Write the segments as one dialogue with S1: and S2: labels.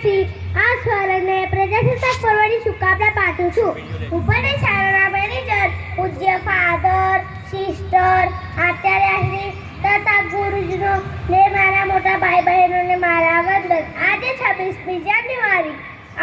S1: માધ્યમથી આ સ્વરને પ્રજાસત્તાક પર્વની શુભકામના પાઠવું છું. ઉપરની શાળાના મેનેજર પૂજ્ય ફાધર, સિસ્ટર આચાર્યશ્રી તથા ગુરુજનો ને મારા મોટા ભાઈ બહેનોને મારા વંદન આજે છવ્વીસમી જાન્યુઆરી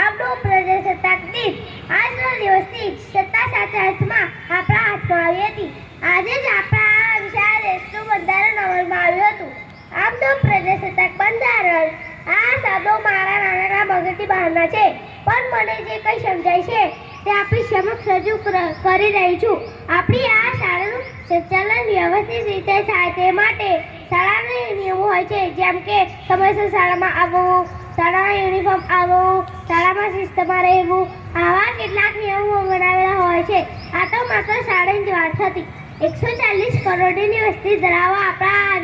S1: આપણો પ્રજાસત્તાક દિન. આજનો દિવસથી સત્તા સાચા હાથમાં આપણા હાથમાં આવી હતી. આજે જ આપણા વિશાળ દેશનું બંધારણ અમલમાં આવ્યું હતું. આમ તો પ્રજાસત્તાક બંધારણ આ શબ્દો મારા નાના મગજની બહારના છે. પણ મને જે કંઈ સમજાય છે, તે આપણી સમક્ષ રજૂ કર- રહી છું. આપણી આ શાળાનું સંચાલન વ્યવસ્થિત રીતે થાય તે માટે શાળાના નિયમો હોય છે. જેમ કે, સમયસર શાળામાં આવવું શાળામાં યુનિફોર્મ આવવું, શાળામાં શિસ્તમાં રહેવું, આવા કેટલાક નિયમો બનાવેલા હોય છે. આ તો માત્ર શાળાની જ વાત હતી. એકસો ચાલીસ કરોડની વસ્તી ધરાવવા આપણા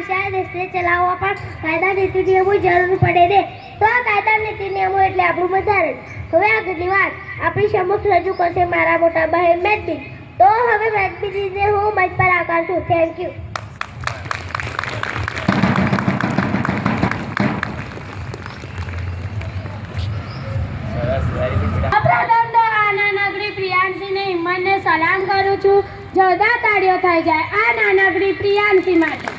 S1: દેશને ચલાવવા પણ કાયદા નીતિ નિયમો જરૂર પડે ને. તો આ કાયદા નીતિ નિયમો એટલે આપણું બંધારણ. હવે આગળની વાત. આપણી સમક્ષ રજૂ કરશે મારા મોટા બહેન મેદબી તો હવે મેદબીજીને હું મંચ પર આકાર છું. થેન્ક યુ
S2: સલામ કરું છું. જોરદાર તાળીઓ થઈ જાય આ નાનકડી પ્રિયાંશી માટે.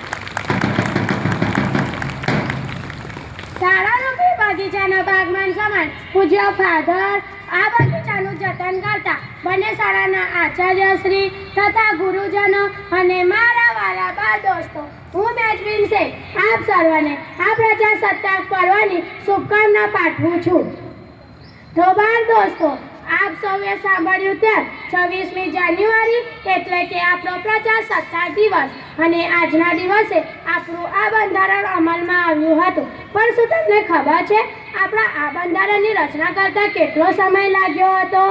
S2: બગીચાના બાગમાન સમાન. પૂજ્ય ફાધર, આ બગીચાનું જતન કરતા બંને શાળાના આચાર્યશ્રી તથા ગુરુજનો અને મારા વાલા બા દોસ્તો, હું મેજવીન છે આપ સર્વને આ પ્રજાસત્તાક પર્વની શુભકામના પાઠવું છું. તો બાર દોસ્તો આપ સૌએ સાંભળ્યું તેમ છવ્વીસમી જાન્યુઆરી એટલે કે આપણો પ્રજાસત્તાક દિવસ. અને આજના દિવસે આપણું આ બંધારણ અમલમાં આવ્યું હતું. પણ શું તમને ખબર છે, આપણા આ બંધારણની રચના કરતા કેટલો સમય લાગ્યો હતો?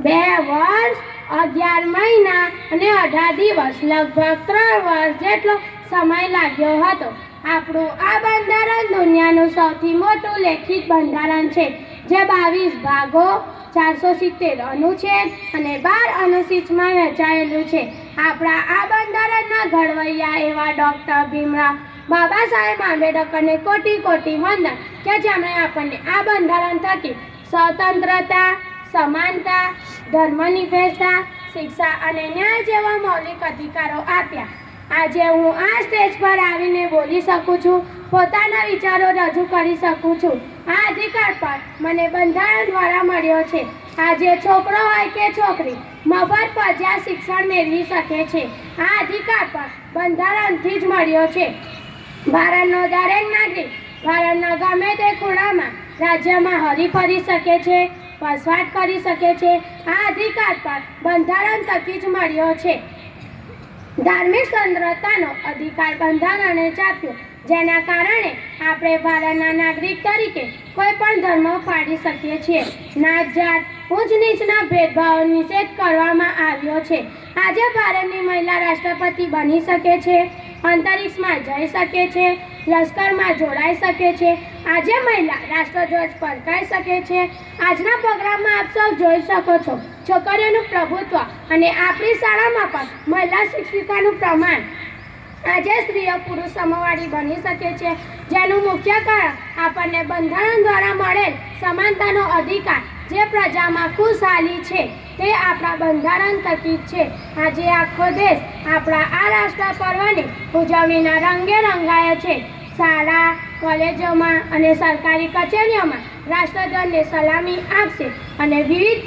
S2: બે વર્ષ, અગિયાર મહિના અને અઢાર દિવસ, લગભગ ત્રણ વર્ષ જેટલો સમય લાગ્યો હતો. આપણું આ બંધારણ દુનિયાનું સૌથી મોટું લેખિત બંધારણ છે, જે બાવીસ ભાગો, ચારસો સિત્તેર અનુચ્છેદ અને બાર અનુસૂચમાં વહેંચાયેલું છે. આપણા આ બંધારણના ઘડવૈયા એવા ડૉક્ટર ભીમરાવ બાબા સાહેબ આંબેડકરને કોટી કોટી વંદન, કે જેમણે આપણને આ બંધારણ થકી સ્વતંત્રતા, સમાનતા, ધર્મનિરપેક્ષતા, શિક્ષા અને ન્યાય જેવા મૌલિક અધિકારો આપ્યા. આજે હું આ સ્ટેજ પર આવીને બોલી શકું છું, પોતાના વિચારો રજૂ કરી શકું છું. આ અધિકાર પણ મને બંધારણ દ્વારા મળ્યો છે. આજે છોકરો હોય કે છોકરી, મફત પજા શિક્ષણ મેળવી શકે છે. આ અધિકાર પણ બંધારણથી જ મળ્યો છે. ભારતનો દરેક નાગરિક, ભારતના ગમે તે ખૂણામાં રાજ્યમાં હરી ફરી શકે છે, વસવાટ કરી શકે છે. આ અધિકાર પણ બંધારણ થકી જ મળ્યો છે. ધાર્મિક સ્વતંત્રતાનો અધિકાર બંધારણે ચાપ્યો જેના કારણે આપણે ભારતના નાગરિક તરીકે કોઈ પણ ધર્મ પાડી શકીએ છીએ. નાત જાત, ઉચ્ચ નીચના ભેદભાવ નિષેધ કરવામાં આવ્યો છે. આજે ભારતની મહિલા રાષ્ટ્રપતિ બની શકે છે, અંતરિક્ષમાં જઈ શકે છે લશ્કરમાં જોડાઈ શકે છે. આજે મહિલા રાષ્ટ્રધ્વજ ફરકાઈ શકે છે. આજના પ્રોગ્રામમાં આપ સૌ જોઈ શકો છો. છોકરીઓનું પ્રભુત્વ અને આપણી શાળામાં પણ મહિલા શિક્ષિકાનું પ્રમાણ. આજે સ્ત્રીઓ પુરુષ સમવાળી બની શકે છે. જેનું મુખ્ય કારણ આપણને બંધારણ દ્વારા મળેલ સમાનતાનો અધિકાર જે પ્રજામાં ખુશહાલી છે, તે આપણા બંધારણ થકી છે. આજે આખો દેશ આપણા આ રાષ્ટ્ર પર્વની ઉજવણીના રંગે રંગાયો છે. શાળા, કોલેજોમાં અને સરકારી કચેરીઓમાં રાષ્ટ્રધ્વજને સલામી આપશે અને વિવિધ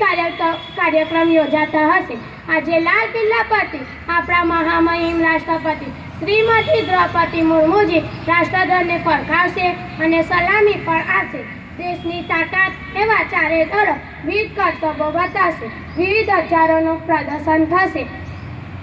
S2: કાર્યક્રમ યોજાતા હશે. આજે લાલ કિલ્લા પરથી આપણા મહામહિમ રાષ્ટ્રપતિ શ્રીમતી દ્રૌપદી મુર્મુજી રાષ્ટ્રધ્વજને ફરકાવશે અને સલામી પણ આપશે. દેશની તાકાત એવા ચારે તરફ વિવિધ કરતબો બતાવશે. વિવિધ હજારોનું પ્રદર્શન થશે.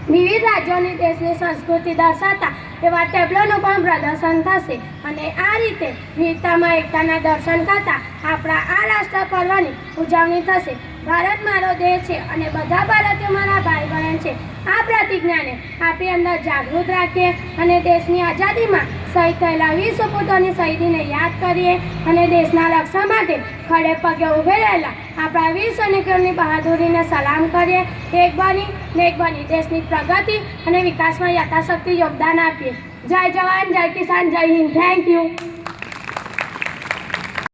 S2: વિવિધ રાજ્યોની દેશની સંસ્કૃતિ દર્શાવતા એવા ટેબ્લોનું પણ પ્રદર્શન થશે. અને આ રીતે વિવિધતામાં એકતાના દર્શન કરતા આપણા આ રાષ્ટ્ર પર્વની ઉજવણી થશે. ભારત મારો દેશ છે અને બધા ભારતીયો મારા ભાઈ બહેન છે. આ પ્રતિજ્ઞાને આપણી અંદર જાગૃત રાખીએ અને દેશની આઝાદીમાં શહીદ થયેલા વીર સપૂતોની શહીદીને યાદ કરીએ અને દેશના રક્ષણ માટે ખડે પગે ઉભે રહેલા આપણા વીર સૈનિકોની બહાદુરીને સલામ કરીએ એક મેઘબાની દેશની પ્રગતિ અને વિકાસમાં યથાશક્તિ યોગદાન આપીએ. જય જવાન, જય કિસાન, જય હિન્દ. Thank you